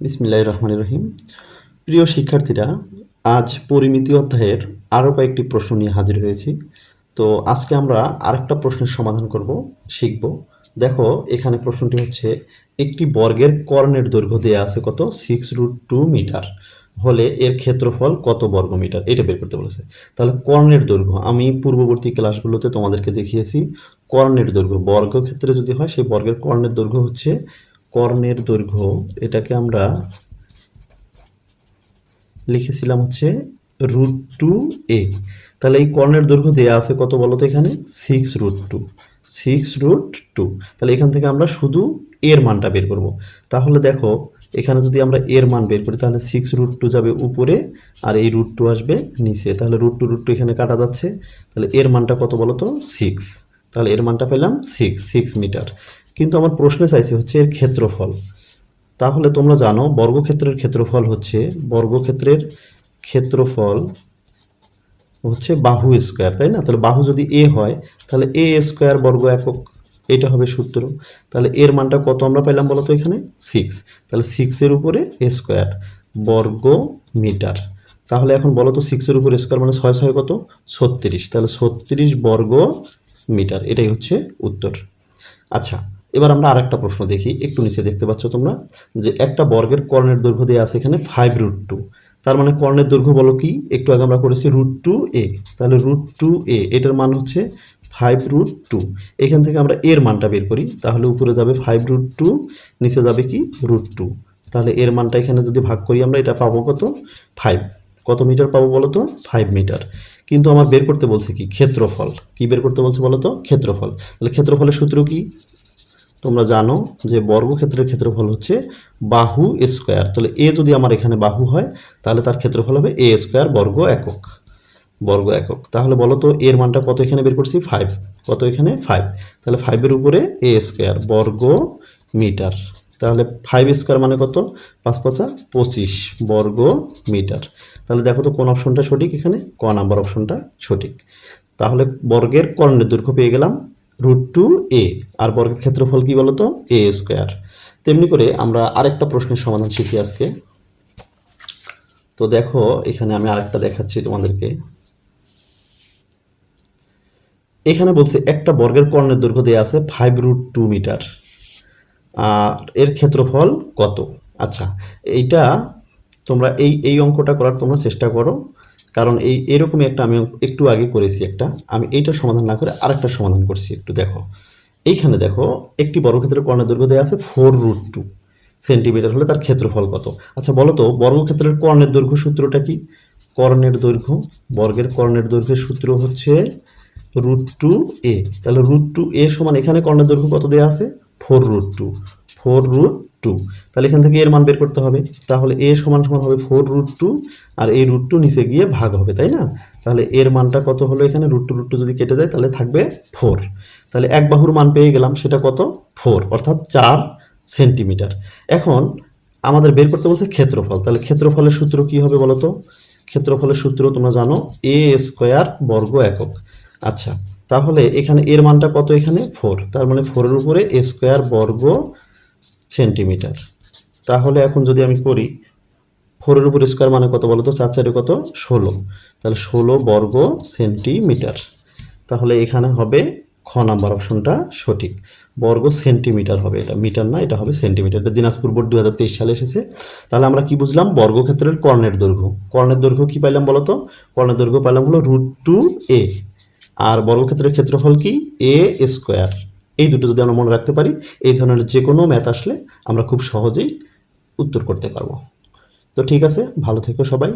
বিসমিল্লাহ রহমান রহিম। প্রিয় শিক্ষার্থীরা, আজ পরিমিতি অধ্যায়ের আরও কয়েকটি প্রশ্ন নিয়ে হাজির হয়েছি। তো আজকে আমরা আরেকটা প্রশ্নের সমাধান করব, শিখব। দেখো, এখানে প্রশ্নটি হচ্ছে, একটি বর্গের কর্ণের দৈর্ঘ্য দেওয়া আছে কত? সিক্স রুট টু মিটার হলে এর ক্ষেত্রফল কত বর্গ মিটার এটা বের করতে বলেছে। তাহলে কর্ণের দৈর্ঘ্য, আমি পূর্ববর্তী ক্লাসগুলোতে তোমাদেরকে দেখিয়েছি, কর্ণের দৈর্ঘ্য বর্গ ক্ষেত্রে যদি হয়, সেই বর্গের কর্ণের দৈর্ঘ্য হচ্ছে কর্ণের দৈর্ঘ্য, এটাকে আমরা লিখেছিলাম হচ্ছে রুট টু এ তাহলে এই কর্ণের দৈর্ঘ্য দেওয়া আছে কত বলো তো এখানে? Six root two six root two তাহলে এখান থেকে আমরা শুধু এর মানটা বের করব। তাহলে দেখো, এখানে যদি আমরা এর মান বের করি, তাহলে সিক্স রুট টু যাবে উপরে আর এই রুট টু আসবে নিচে। তাহলে রুট টু রুট টু এখানে কাটা যাচ্ছে। তাহলে এর মানটা কত বলো তো সিক্স তাহলে এর মানটা পেলাম সিক্স সিক্স মিটার কিন্তু আমার প্রশ্নে চাইছে হচ্ছে এর ক্ষেত্রফল। তাহলে তোমরা জানো বর্গক্ষেত্রের ক্ষেত্রফল হচ্ছে, বর্গক্ষেত্রের ক্ষেত্রফল হচ্ছে বাহু স্কোয়ার, তাই না? তাহলে বাহু যদি এ হয়, তাহলে এ স্কোয়ার বর্গ একক, এটা হবে সূত্র। তাহলে এর মানটা কত আমরা পাইলাম বলো তো এখানে? সিক্স তাহলে সিক্সের উপরে এ স্কোয়ার বর্গ মিটার। তাহলে এখন বলো তো সিক্সের উপর স্কোয়ার মানে ছয় ছয় কত? ছত্রিশ। তাহলে ছত্রিশ বর্গ মিটার, এটাই হচ্ছে উত্তর। আচ্ছা এবার আমরা আরেকটা প্রশ্ন দেখি। একটু নিচে দেখতে পাচ্ছ তোমরা যে একটা বর্গের কর্ণের দৈর্ঘ্য দেওয়া আছে এখানে ফাইভ রুট টু তার মানে কর্ণের দৈর্ঘ্য বলো কি? একটু আগে আমরা করেছি রুট টু এ তাহলে রুট টু এ এটার মান হচ্ছে ফাইভ রুট টু এখান থেকে আমরা এর মানটা বের করি, তাহলে উপরে যাবে ফাইভ রুট টু নিচে যাবে কি? রুট টু তাহলে এর মানটা এখানে যদি ভাগ করি আমরা, এটা পাবো কত? ফাইভ কত মিটার পাবো বলো তো? ফাইভ মিটার কিন্তু আমার বের করতে বলছে কি? ক্ষেত্রফল। কি বের করতে বলছে বলো তো? ক্ষেত্রফল। তাহলে ক্ষেত্রফলের সূত্র কি? তোমরা জানো যে বর্গক্ষেত্রের ক্ষেত্রফল হচ্ছে বাহু স্কোয়ার। তাহলে এ যদি আমার এখানে বাহু হয়, তাহলে তার ক্ষেত্রফল হবে এ স্কোয়ার বর্গ একক বর্গ একক। তাহলে বলো তো এর মানটা কত এখানে বের করছি? ফাইভ কত এখানে? ফাইভ তাহলে ফাইভের উপরে এ স্কোয়ার বর্গ মিটার। তাহলে ফাইভ স্কোয়ার মানে কত? পাঁচ পাঁচা পঁচিশ বর্গ মিটার। তাহলে দেখো তো কোন অপশনটা সঠিক এখানে? ক নাম্বার অপশনটা সঠিক। তাহলে বর্গের কর্ণের দৈর্ঘ্য পেয়ে গেলাম রুট টু এ আর বর্গের ক্ষেত্রফল কি বলতো? এ স্কোয়ার তেমনি করে আমরা আরেকটা প্রশ্নের সমাধান শিখি আজকে। তো দেখো, এখানে আমি আরেকটা দেখাচ্ছি তোমাদেরকে। এখানে বলছে, একটা বর্গের কর্ণের দৈর্ঘ্য দেওয়া আছে ফাইভ রুট টু মিটার আর এর ক্ষেত্রফল কত? আচ্ছা এইটা তোমরা এই এই অঙ্কটা করার তোমরা চেষ্টা করো। কারণ এই, এরকমই একটা আমি একটু আগে করেছি একটা। আমি এইটা সমাধান না করে আরেকটা সমাধান করছি একটু, দেখো। এইখানে দেখো, একটি বর্গক্ষেত্রের কর্ণের দৈর্ঘ্য দেওয়া আছে ফোর রুট টু সেন্টিমিটার হলে তার ক্ষেত্রফল কত? আচ্ছা বলো তো বর্গক্ষেত্রের কর্ণের দৈর্ঘ্য সূত্রটা কি? কর্ণের দৈর্ঘ্য, বর্গের কর্ণের দৈর্ঘ্যের সূত্র হচ্ছে রুট টু এ। তাহলে রুট টু এ সমান এখানে কর্ণের দৈর্ঘ্য কত দেওয়া আছে? Four root two. Four root two তাহলে এখান থেকে এর মান বের করতে হবে। তাহলে এ সমান সমান হবে ফোর রুট টু আর এই রুট টু নিচে গিয়ে ভাগ হবে, তাই না? তাহলে এর মানটা কত হলো এখানে? রুট টু রুট টু যদি কেটে যায় তাহলে থাকবে ফোর তাহলে এক বাহুর মান পেয়ে গেলাম, সেটা কত? ফোর অর্থাৎ চার সেন্টিমিটার এখন আমাদের বের করতে বলছে ক্ষেত্রফল। তাহলে ক্ষেত্রফলের সূত্র কি হবে বলো তো ক্ষেত্রফলের সূত্র তোমরা জানো এ স্কোয়ার বর্গ একক। আচ্ছা তাহলে এখানে এর মানটা কত এখানে? ফোর তার মানে ফোরের উপরে এ স্কোয়ার বর্গ সেন্টিমিটার। তাহলে এখন যদি আমি করি, ফোরের উপর স্কোয়ার মানে কত বলো তো চার চারে কত? ষোলো। তাহলে ষোলো বর্গ সেন্টিমিটার। তাহলে এখানে হবে খ নাম্বার অপশনটা সঠিক। বর্গ সেন্টিমিটার হবে এটা। মিটার না, এটা হবে সেন্টিমিটার। এটা দিনাজপুর বোর্ড দু হাজার তেইশ সালে এসেছে। তাহলে আমরা কি বুঝলাম? বর্গক্ষেত্রের কর্ণের দৈর্ঘ্য। কর্ণের দৈর্ঘ্য কি পাইলাম বলো তো কর্ণের দৈর্ঘ্য পাইলাম হলো রুট টু এ। আর বর্গক্ষেত্রের ক্ষেত্রফল কি? A square. এই দুটো যদি আমরা মনে রাখতে পারি, এই ধরনের যে কোনো ম্যাথ আসলে আমরা খুব সহজেই উত্তর করতে পারব। তো ঠিক আছে, ভালো থেকো সবাই।